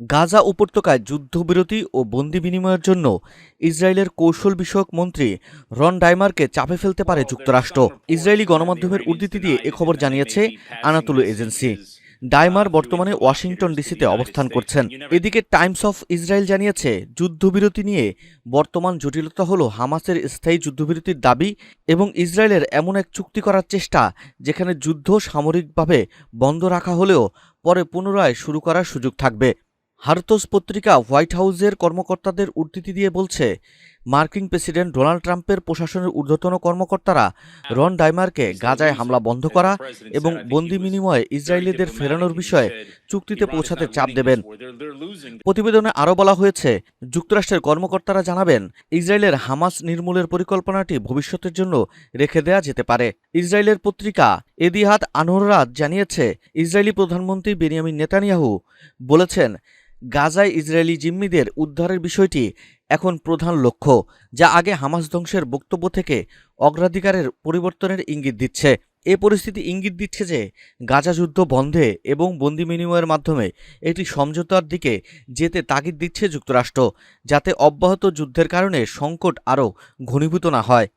গাজা উপত্যকায় যুদ্ধবিরতি ও বন্দি বিনিময়ের জন্য ইসরায়েলের কৌশল বিষয়ক মন্ত্রী রন ডাইমারকে চাপে ফেলতে পারে যুক্তরাষ্ট্র। ইসরায়েলি গণমাধ্যমের উদ্ধৃতি দিয়ে এ খবর জানিয়েছে আনাতুলু এজেন্সি। ডাইমার বর্তমানে ওয়াশিংটন ডিসিতে অবস্থান করছেন। এদিকে টাইমস অফ ইসরায়েল জানিয়েছে, যুদ্ধবিরতি নিয়ে বর্তমান জটিলতা হল হামাসের স্থায়ী যুদ্ধবিরতির দাবি এবং ইসরায়েলের এমন এক চুক্তি করার চেষ্টা যেখানে যুদ্ধ সামরিকভাবে বন্ধ রাখা হলেও পরে পুনরায় শুরু করার সুযোগ থাকবে। হারতোস পত্রিকা হোয়াইট হাউসের কর্মকর্তাদের উদ্ধৃতি দিয়ে বলছে, মার্কিন প্রেসিডেন্ট ডোনাল্ড ট্রাম্পের প্রশাসনের ঊর্ধ্বতন কর্মকর্তারা রন ডাইমারকে গাজায় হামলা বন্ধ করা এবং বন্দি বিনিময়ে ইসরায়েলিদের ফেরানোর বিষয়ে চুক্তিতে পৌঁছাতে চাপ দেবেন। প্রতিবেদনে আরও বলা হয়েছে, যুক্তরাষ্ট্রের কর্মকর্তারা জানাবেন, ইসরায়েলের হামাস নির্মূলের পরিকল্পনাটি ভবিষ্যতের জন্য রেখে দেয়া যেতে পারে। ইসরায়েলের পত্রিকা এদিহাত আনোহরাত জানিয়েছে, ইসরায়েলি প্রধানমন্ত্রী বেনিয়ামিন নেতানিয়াহু বলেছেন গাজায় ইসরায়েলি জিম্মিদের উদ্ধারের বিষয়টি এখন প্রধান লক্ষ্য, যা আগে হামাস ধ্বংসের বক্তব্য থেকে অগ্রাধিকারের পরিবর্তনের ইঙ্গিত দিচ্ছে। এ পরিস্থিতি ইঙ্গিত দিচ্ছে যে, গাজা যুদ্ধ বন্ধে এবং বন্দি বিনিময়ের মাধ্যমে একটি সমঝোতার দিকে যেতে তাগিদ দিচ্ছে যুক্তরাষ্ট্র, যাতে অব্যাহত যুদ্ধের কারণে সংকট আরও ঘনীভূত না হয়।